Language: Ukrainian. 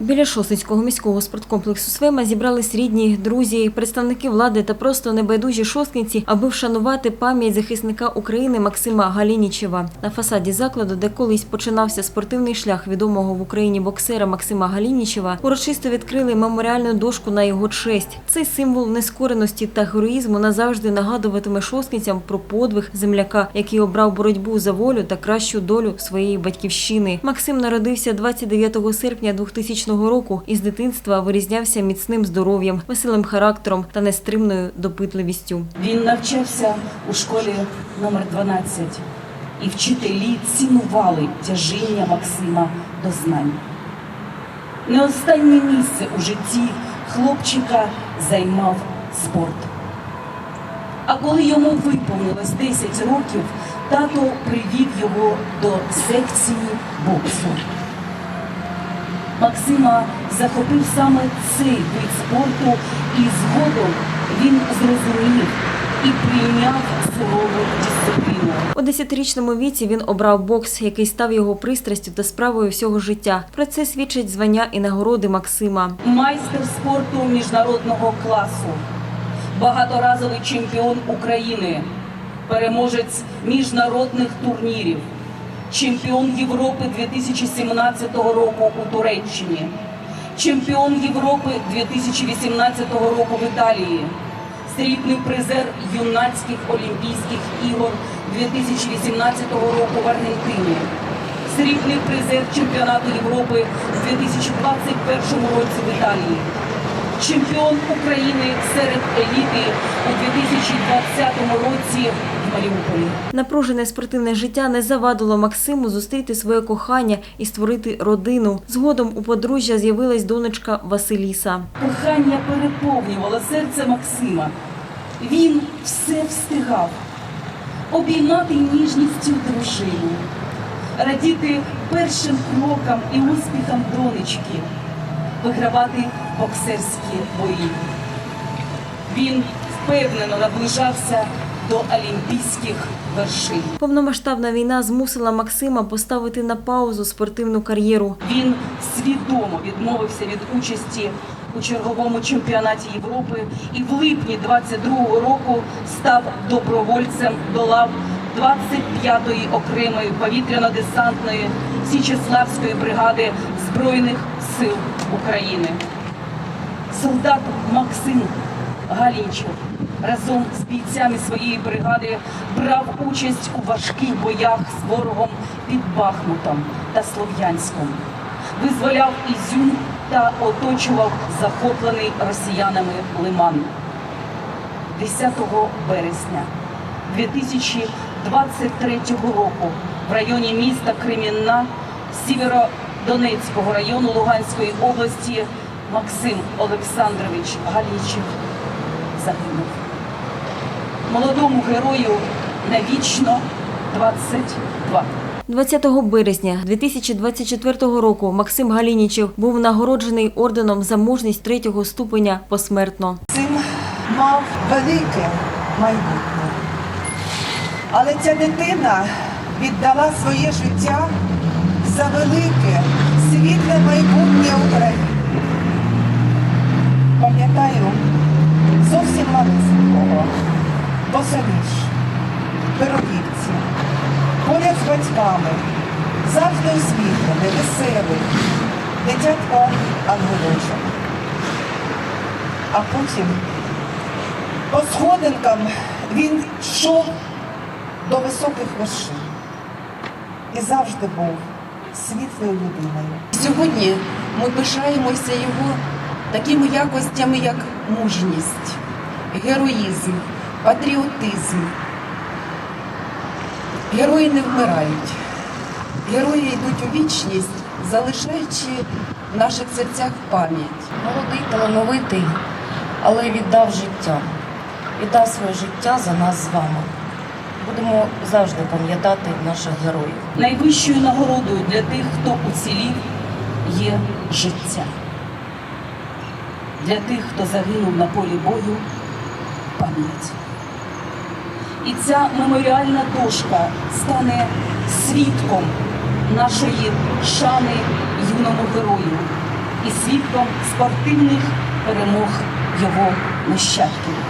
Біля Шосницького міського спорткомплексу Свема зібрались рідні, друзі, представники влади та просто небайдужі шосткинці, аби вшанувати пам'ять захисника України Максима Галінічева. На фасаді закладу, де колись починався спортивний шлях відомого в Україні боксера Максима Галінічева, урочисто відкрили меморіальну дошку на його честь. Цей символ нескореності та героїзму назавжди нагадуватиме шосткинцям про подвиг земляка, який обрав боротьбу за волю та кращу долю своєї батьківщини. Максим народився 29 серпня 2000 року і з дитинства вирізнявся міцним здоров'ям, веселим характером та нестримною допитливістю. Він навчався у школі номер 12 і вчителі цінували тяжіння Максима до знань. Не останнє місце у житті хлопчика займав спорт. А коли йому виповнилось 10 років, тато привів його до секції боксу. Максима захопив саме цей вид спорту, і згодом він зрозумів і прийняв сурову дисципліну. У 10-річному віці він обрав бокс, який став його пристрастю та справою всього життя. Про це свідчать звання і нагороди Максима. Майстер спорту міжнародного класу, багаторазовий чемпіон України, переможець міжнародних турнірів, чемпіон Європи 2017 року у Туреччині, чемпіон Європи 2018 року в Італії, срібний призер юнацьких Олімпійських ігор 2018 року в Аргентині. Срібний призер чемпіонату Європи в 2021 році в Італії. Чемпіон України серед еліти у 2020 році в Маріуполі. Напружене спортивне життя не завадило Максиму зустріти своє кохання і створити родину. Згодом у подружжя з'явилась донечка Василіса. Кохання переповнювало серце Максима. Він все встигав обіймати ніжністю дружину, радіти першим крокам і успіхам донечки, вигравати боксерські бої. Він впевнено наближався до олімпійських вершин. Повномасштабна війна змусила Максима поставити на паузу спортивну кар'єру. Він свідомо відмовився від участі у черговому чемпіонаті Європи і в липні 22-го року став добровольцем до лав 25-ї окремої повітряно-десантної Січеславської бригади Збройних сил України. Солдат Максим Галінчев разом з бійцями своєї бригади брав участь у важких боях з ворогом під Бахмутом та Слов'янськом, визволяв Ізюм та оточував захоплений росіянами Лиман. 10 березня 2023 року в районі міста Кремінна Сєвєродонецького району Луганської області Максим Олександрович Галічев загинув. Молодому герою навічно 22. 20 березня 2024 року Максим Галінічев був нагороджений орденом за мужність третього ступеня посмертно. Цим мав велике майбутнє. Але ця дитина віддала своє життя за велике, світле майбутнє України. Пам'ятаю зовсім малесенького, босоніж, пирогівці, поряд з батьками, завжди усміхнений, веселий, дитятко ангелочок. А потім по сходинкам він йшов до високих вершин і завжди був світлою людиною. Сьогодні ми пишаємося його такими якостями, як мужність, героїзм, патріотизм. Герої не вмирають. Герої йдуть у вічність, залишаючи в наших серцях пам'ять. Молодий, талановитий, але віддав життя. Віддав своє життя за нас з вами. Будемо завжди пам'ятати наших героїв. Найвищою нагородою для тих, хто уцілів, є життя. Для тих, хто загинув на полі бою, пам'ять. І ця меморіальна дошка стане свідком нашої шани юному герою і свідком спортивних перемог його нащадків.